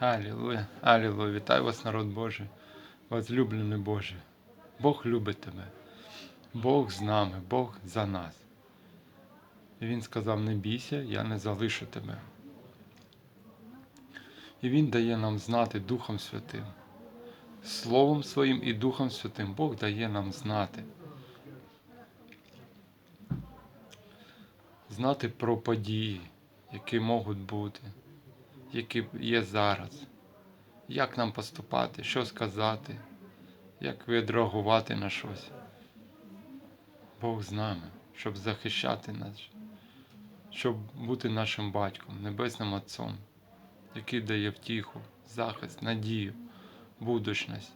Алілуя, алілуя. Вітаю вас, народ Божий, возлюблений Боже. Бог любить тебе. Бог з нами, Бог за нас. І Він сказав: не бійся, я не залишу тебе. І Він дає нам знати Духом Святим. Словом Своїм і Духом Святим Бог дає нам знати. Знати про події, які можуть бути, які є зараз, як нам поступати, що сказати, як відреагувати на щось. Бог з нами, щоб захищати нас, щоб бути нашим батьком, небесним Отцом, який дає втіху, захист, надію, будучність.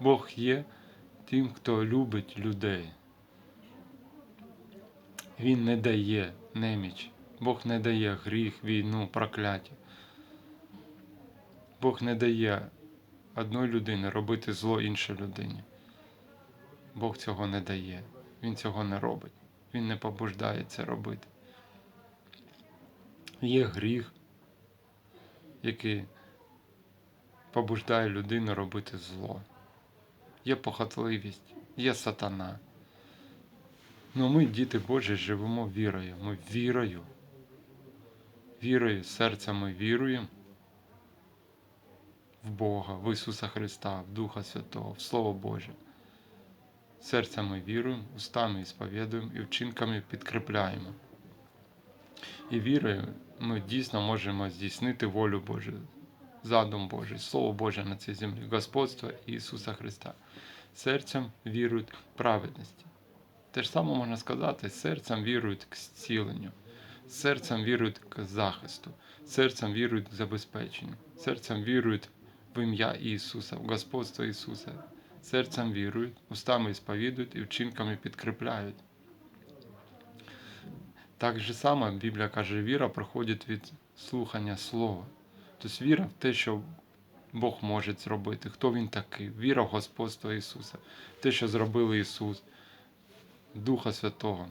Бог є тим, хто любить людей. Він не дає неміч. Бог не дає гріх, війну, прокляття. Бог не дає одної людини робити зло іншій людині. Бог цього не дає. Він цього не робить. Він не побуждає це робити. Є гріх, який побуждає людину робити зло. Є похотливість, є сатана. Ну ми, діти Божі, живемо вірою. Ми вірою. Вірою, серцем ми віруємо в Бога, в Ісуса Христа, в Духа Святого, в Слово Боже. Серцем ми віруємо, устами сповідуємо і вчинками підкріпляємо. І вірою ми дійсно можемо здійснити волю Божу, задум Божий, Слово Боже на цій землі, Господство Ісуса Христа. Серцем вірують праведності. Те ж саме можна сказати, серцем вірують к зціленню, серцем вірують к захисту, серцем вірують к забезпеченню, серцем вірують в ім'я Ісуса, в Господство Ісуса, серцем вірують, устами сповідують і вчинками підкріпляють. Так же само Біблія каже, віра проходить від слухання Слова. Тобто віра в те, що Бог може зробити, хто Він такий, віра в Господство Ісуса, те, що зробив Ісус. Духа Святого.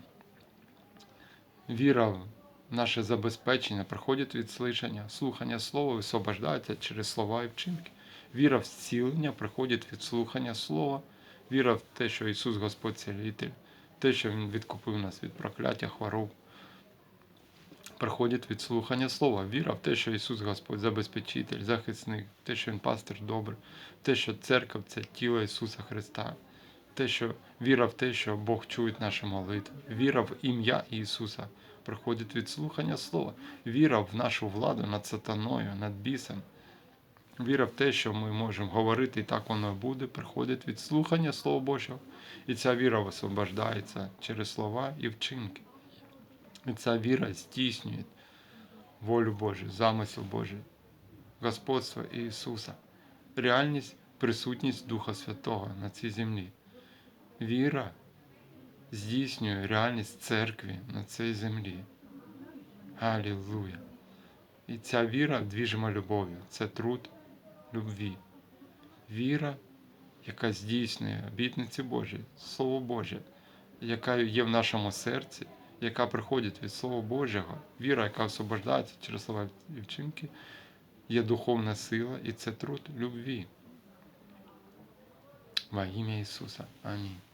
Віра наше забезпечення приходить від слухання, слухання слова висвобождається через слова і вчинки. Віра в зцілення приходить від слухання слова, віра в те, що Ісус Господь цілитель, те, що Він відкупив нас від прокляття, хвороб. Приходить від слухання слова, віра в те, що Ісус Господь забезпечитель, захисник, те, що Він пастир добрий, те, що церква це тіло Ісуса Христа те, що віра в те, що Бог чує наші молитви, віра в ім'я Ісуса приходить від слухання Слова, віра в нашу владу над сатаною, над бісом. Віра в те, що ми можемо говорити, і так воно буде, приходить від слухання Слова Божого. І ця віра висвобождається через слова і вчинки. І ця віра здійснює волю Божу, замисел Божий, Господство Ісуса, реальність, присутність Духа Святого на цій землі. Віра здійснює реальність церкви на цій землі. Алілуя! І ця віра двіжима любов'ю. Це труд любві. Віра, яка здійснює обітниці Божі, Слово Боже, яка є в нашому серці, яка приходить від Слова Божого, віра, яка освобождається через слова і вчинки, є духовна сила і це труд любві. Во ім'я Ісуса. Амінь.